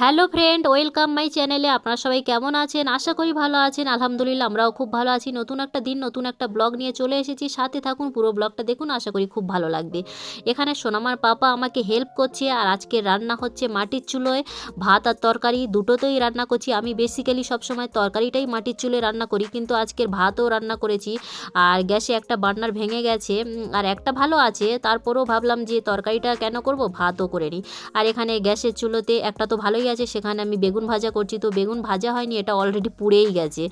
Hello friend, welcome my চ্যানেলে আপনারা সবাই কেমন আছেন? আশা করি ভালো আছেন। আলহামদুলিল্লাহ, আমরাও খুব ভালো আছি। নতুন একটা দিন, নতুন একটা ব্লগ নিয়ে চলে এসেছি। সাথে থাকুন, পুরো ব্লগটা দেখুন, আশা করি খুব ভালো লাগবে। এখানে সোনামার পাপা আমাকে হেল্প করছে, আর আজকে রান্না হচ্ছে মাটির চুলোয় ভাত আর তরকারি। দুটোতেই রান্না করছি। আমি বেসিক্যালি সবসময় তরকারিটাই মাটির চুলোয় রান্না করি, কিন্তু আজকের ভাতও রান্না করেছি। আর গ্যাসে একটা বার্নার ভেঙে গেছে, আর একটা ভালো আছে। তারপরেও ভাবলাম যে তরকারিটা কেন করব? ভাতও করে নিই। আর এখানে গ্যাসের চুলোতে একটা তো ভালোই আছে সেখানে আমি বেগুন ভাজা করছি। তো বেগুন ভাজা হয়নি, এটা অলরেডি পুড়েই গেছে।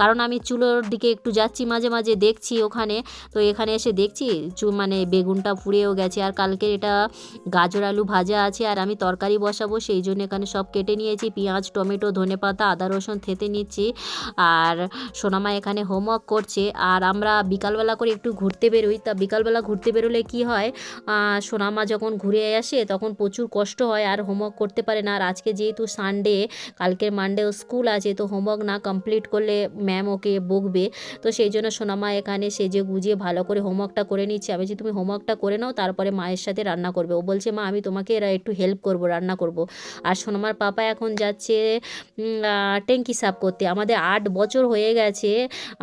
কারণ আমি চুলোর দিকে একটু যাচ্ছি, মাঝে মাঝে দেখছি ওখানে। তো এখানে এসে দেখছি মানে বেগুনটা পুড়েও গেছে। আর কালকে এটা গাজর আলু ভাজা আছে, আর আমি তরকারি বসাবো, সেই জন্য এখানে সব কেটে নিয়েছি। পেঁয়াজ, টমেটো ধনেপাতা আদা, রসুন থেতে নিচ্ছি। আর সোনামা এখানে হোমওয়ার্ক করছে। আর আমরা বিকালবেলা করে একটু ঘুরতে বেরোই। তা বিকালবেলা ঘুরতে বেরোলে কি হয়? সোনামা যখন ঘুরে আসে, তখন প্রচুর কষ্ট হয়, আর হোমওয়ার্ক করতে পারে না। আর আজকে যেহেতু সানডে কালকের মানডেও স্কুল আছে, তো হোমওয়ার্ক না কমপ্লিট করলে ম্যাম ওকে বকবে। তো সেই জন্য সোনামা এখানে সেজে গুজিয়ে ভালো করে হোমওয়ার্কটা করে নিচ্ছে। আমি যে তুমি হোমওয়ার্কটা করে নাও, তারপরে মায়ের সাথে রান্না করবে। ও বলছে, মা, আমি তোমাকে এরা একটু হেল্প করব, রান্না করব। আর সোনামার পাপা এখন যাচ্ছে ট্যাঙ্কি সাফ করতে। আমাদের আট বছর হয়ে গেছে,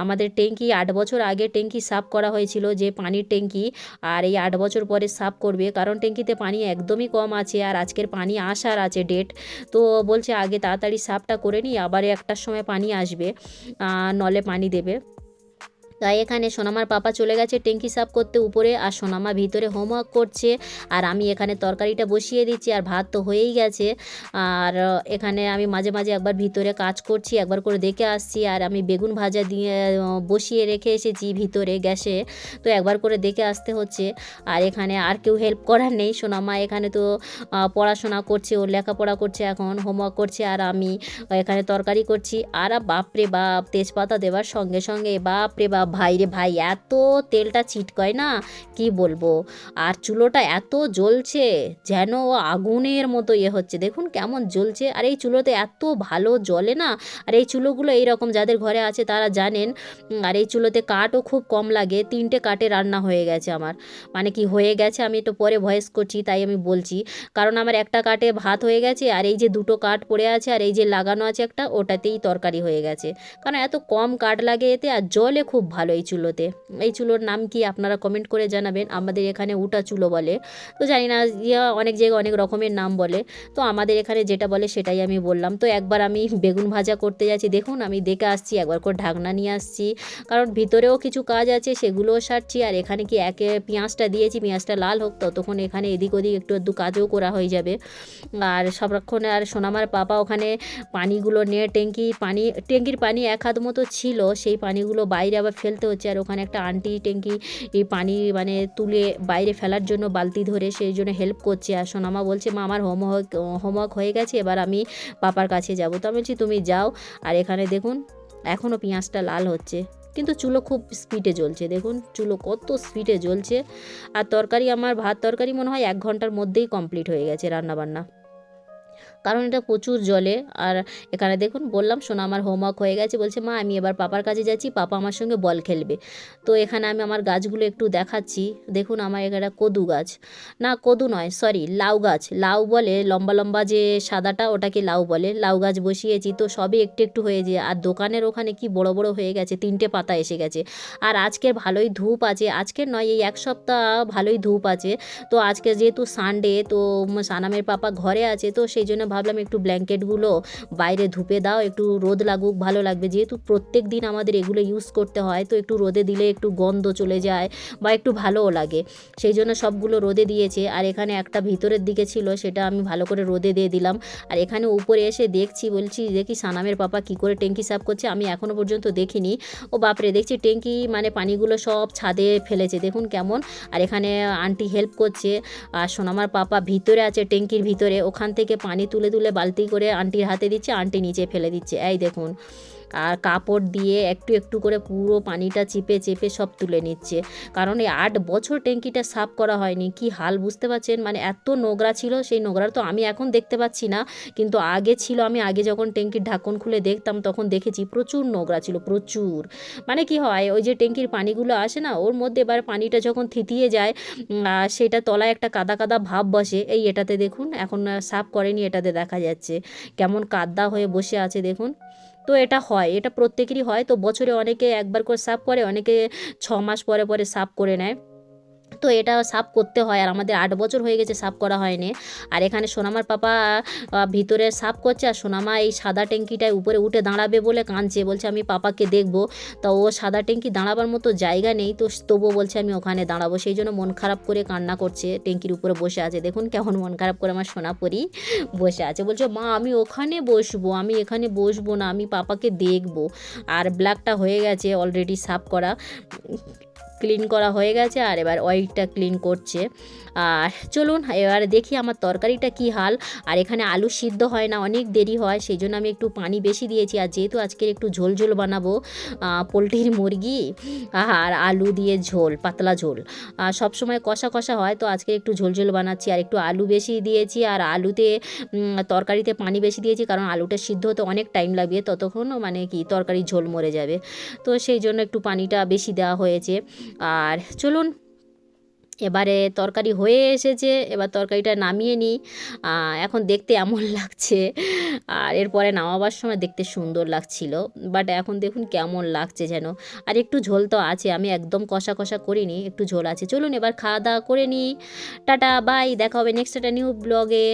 আমাদের ট্যাঙ্কি, আট বছর আগে ট্যাঙ্কি সাফ করা হয়েছিল যে পানির ট্যাঙ্কি। আর এই আট বছর পরে সাফ করবে, কারণ ট্যাঙ্কিতে পানি একদমই কম আছে, আর আজকের পানি আসার আছে ডেট তো বলছে আগে তাড়াতাড়ি সাফটা করে নিই, আবার একটার সময় পানি আসবে নলে পানি দেবে। তাই এখানে সোনামার পাপা চলে গেছে ট্যাঙ্কি সাফ করতে উপরে, আর সোনামা ভিতরে হোমওয়ার্ক করছে, আর আমি এখানে তরকারিটা বসিয়ে দিচ্ছি, আর ভাত তো হয়েই গেছে। আর এখানে আমি মাঝে মাঝে একবার ভিতরে কাজ করছি, একবার করে দেখে আসছি, আর আমি বেগুন ভাজা দিয়ে বসিয়ে রেখে এসেছি ভিতরে গ্যাসে, তো একবার করে দেখে আসতে হচ্ছে। আর এখানে আর কেউ হেল্প করার নেই, সোনামা এখানে তো পড়াশোনা করছে, ও লেখাপড়া করছে এখন, হোমওয়ার্ক করছে, আর আমি এখানে তরকারি করছি। আর বাপরে বাপ, তেজপাতা দেওয়ার সঙ্গে সঙ্গে, বাপরে বাপ ভাই রে ভাই, এত তেলটা ছিটকয় না? কি বলব? আর চুলোটা এত জ্বলছে যেন আগুনের মতো ইয়ে হচ্ছে। দেখুন কেমন জ্বলছে। আর এই চুলোতে এত ভালো জ্বলে না? আর এই চুলোগুলো এইরকম যাদের ঘরে আছে তারা জানেন আর এই চুলোতে কাঠও খুব কম লাগে। তিনটে কাঠে রান্না হয়ে গেছে আমার। মানে কি হয়ে গেছে আমি একটু পরে ভয়েস করছি, তাই আমি বলছি। কারণ আমার একটা কাঠে ভাত হয়ে গেছে, আর এই যে দুটো কাঠ পড়ে আছে, আর এই যে লাগানো আছে একটা, ওটাতেই তরকারি হয়ে গেছে। কারণ এত কম কাঠ লাগে এতে, আর জলে খুব ভালো এই চুলোতে। এই চুলোর নাম কি আপনারা কমেন্ট করে জানাবেন। আমাদের এখানে উটা চুলো বলে। তো জানি না, ইয়া অনেক জায়গায় অনেক রকমের নাম বলে। তো আমাদের এখানে যেটা বলে সেটাই আমি বললাম। তো একবার আমি বেগুন ভাজা করতে যাচ্ছি। দেখুন, আমি দেখে আসছি, একবার করে ঢাকনা নিয়ে আসছি। কারণ ভিতরেও কিছু কাজ আছে, সেগুলোও সারছি। আর এখানে কি একে পেঁয়াজটা দিয়েছি, পেঁয়াজটা লাল হোক, ততক্ষণ এখানে এদিক ওদিক একটু একটু কাজও করা হয়ে যাবে। আর সবক্ষণে আর সোনামার পাপা ওখানে পানিগুলো নিয়ে, ট্যাঙ্কি পানি, ট্যাঙ্কির পানি এক হাত মতো ছিল, সেই পানিগুলো বাইরে আবার ফেলতে হচ্ছে আর ওখানে একটা আন্টি ট্যাঙ্কি পানি মানে তুলে বাইরে ফেলার জন্য বালতি ধরে সেই জন্য হেল্প করছে। আর সোনামা বলছে, মা, আমার হোমওয়ার্ক হোমওয়ার্ক হয়ে গেছে, এবার আমি পাপার কাছে যাব। তো আমি বলছি, তুমি যাও। আর এখানে দেখুন এখনও পেঁয়াজটা লাল হচ্ছে। কিন্তু চুলো খুব স্পিডে জ্বলছে, দেখুন, চুলো কত স্পিডে জ্বলছে। আর তরকারি, আমার ভাত তরকারি মনে হয় এক ঘণ্টার মধ্যেই কমপ্লিট হয়ে গেছে রান্নাবান্না। কারণ এটা প্রচুর জলে। আর এখানে দেখুন, বললাম শোনা আমার হোমওয়ার্ক হয়ে গেছে। বলছে, মা, আমি এবার পাপার কাছে যাচ্ছি, পাপা আমার সঙ্গে বল খেলবে। তো এখানে আমি আমার গাছগুলো একটু দেখাচ্ছি। দেখুন, আমার এখানে কদু গাছ। না, কদু নয় সরি লাউ গাছ। লাউ বলে, লম্বা লম্বা যে সাদাটা, ওটাকে লাউ বলে। লাউ গাছ বসিয়েছি, তো সবই একটু একটু হয়েছে আর দোকানের ওখানে কি বড় বড় হয়ে গেছে, তিনটে পাতা এসে গেছে। আর আজকের ভালোই ধূপ আছে, আজকের নয়, এই এক সপ্তাহ ভালোই ধূপ আছে। তো আজকে যেহেতু সানডে তো সানামের পাপা ঘরে আছে, তো সেই জন্য ভাবলাম একটু ব্ল্যাঙ্কেটগুলো বাইরে ধুপে দাও, একটু রোদ লাগুক, ভালো লাগবে। যেহেতু প্রত্যেক দিন আমাদের এগুলো ইউজ করতে হয়, তো একটু রোদে দিলে একটু গন্ধ চলে যায় বা একটু ভালোও লাগে। সেই জন্য সবগুলো রোদে দিয়েছে। আর এখানে একটা ভিতরের দিকে ছিল, সেটা আমি ভালো করে রোদে দিয়ে দিলাম। আর এখানে উপরে এসে দেখছি, বলছি, দেখি সানামের পাপা কি করে ট্যাঙ্কি সাফ করছে? আমি এখনও পর্যন্ত দেখিনি। ও বাপরে, দেখছি ট্যাঙ্কি মানে পানিগুলো সব ছাদে ফেলেছে। দেখুন কেমন। আর এখানে আন্টি হেল্প করছে। আর সোনামার পাপা ভিতরে আছে ট্যাঙ্কির ভিতরে। ওখান থেকে পানি তুলে তুলে বালতি করে আন্টির হাতে দিচ্ছে আন্টি নিচে ফেলে দিচ্ছে। এই দেখুন আর কাপড় দিয়ে একটু একটু করে পুরো পানিটা চেপে চেপে সব তুলে নিচ্ছে। কারণ এই আট বছর ট্যাঙ্কিটা সাফ করা হয়নি, কি হাল বুঝতে পারছেন? মানে এত নোংরা ছিল, সেই নোংরা তো আমি এখন দেখতে পাচ্ছি না। কিন্তু আগে ছিল, আমি আগে যখন ট্যাঙ্কির ঢাকন খুলে দেখতাম, তখন দেখেছি প্রচুর নোংরা ছিল, প্রচুর। মানে কি হয়, ওই যে ট্যাঙ্কির পানিগুলো আসে না, ওর মধ্যে এবার পানিটা যখন থিতিয়ে যায় সেটা তলায় একটা কাদা কাদা ভাব বসে। এই এটাতে দেখুন, এখন সাফ করেনি, এটাতে দেখা যাচ্ছে। কেমন কাদা হয়ে বসে আছে, দেখুন। তো এটা হয়, এটা প্রত্যেকেরই হয়। তো বছরে অনেকে একবার করে সাফ করে, অনেকে ছ মাস পরে পরে সাফ করে নেয়। তো এটা সাফ করতে হয় আর আমাদের আট বছর হয়ে গেছে সাফ করা হয়নি। আর এখানে সোনামার পাপা ভিতরে সাফ করছে আর সোনামা এই সাদা ট্যাঙ্কিটায় উপরে উঠে দাঁড়াবে বলে কাঁদছে। বলছে, আমি পাপাকে দেখব। তা ও সাদা ট্যাঙ্কি দাঁড়াবার মতো জায়গা নেই। তো তবুও বলছে, আমি ওখানে দাঁড়াবো। সেই জন্য মন খারাপ করে কান্না করছে, ট্যাঙ্কির উপরে বসে আছে। দেখুন কেমন মন খারাপ করে আমার সোনাপরি বসে আছে। বলছে, মা, আমি ওখানে বসবো, আমি এখানে বসবো না, আমি পাপাকে দেখব। আর ব্ল্যাকটা হয়ে গেছে অলরেডি সাফ করা। ক্লিন করা হয়ে গেছে আর এবার অয়েলটা ক্লিন করছে। আর চলুন, এবার দেখি আমার তরকারিটা কি হাল। আর এখানে আলু সিদ্ধ হয় না, অনেক দেরি হয় সেই জন্য আমি একটু পানি বেশি দিয়েছি। আর যেহেতু আজকের একটু ঝোল ঝোল বানাবো পোলট্রির মুরগি আর আলু দিয়ে ঝোল, পাতলা ঝোল। আর সবসময় কষা কষা হয়, তো আজকে একটু ঝোল ঝোল বানাচ্ছি। আর একটু আলু বেশি দিয়েছি, আর আলুতে তরকারিতে পানি বেশি দিয়েছি, কারণ আলুটা সিদ্ধ হতে অনেক টাইম লাগবে ততক্ষণ মানে কি তরকারি ঝোল মরে যাবে। তো সেই জন্য একটু পানিটা বেশি দেওয়া হয়েছে। আর চলুন, এবারে তরকারি হয়ে এসেছে, এবার তরকারিটা নামিয়ে নিই। এখন দেখতে এমন লাগছে, আর এরপরে নামাবার সময় দেখতে সুন্দর লাগছিল বাট এখন দেখুন কেমন লাগছে যেন। আর একটু ঝোল তো আছে, আমি একদম কষা কষা করিনি, একটু ঝোল আছে। চলুন এবার খাওয়া দাওয়া করে নিই। টাটা বাই দেখা হবে নেক্সট একটা নিউ ব্লগে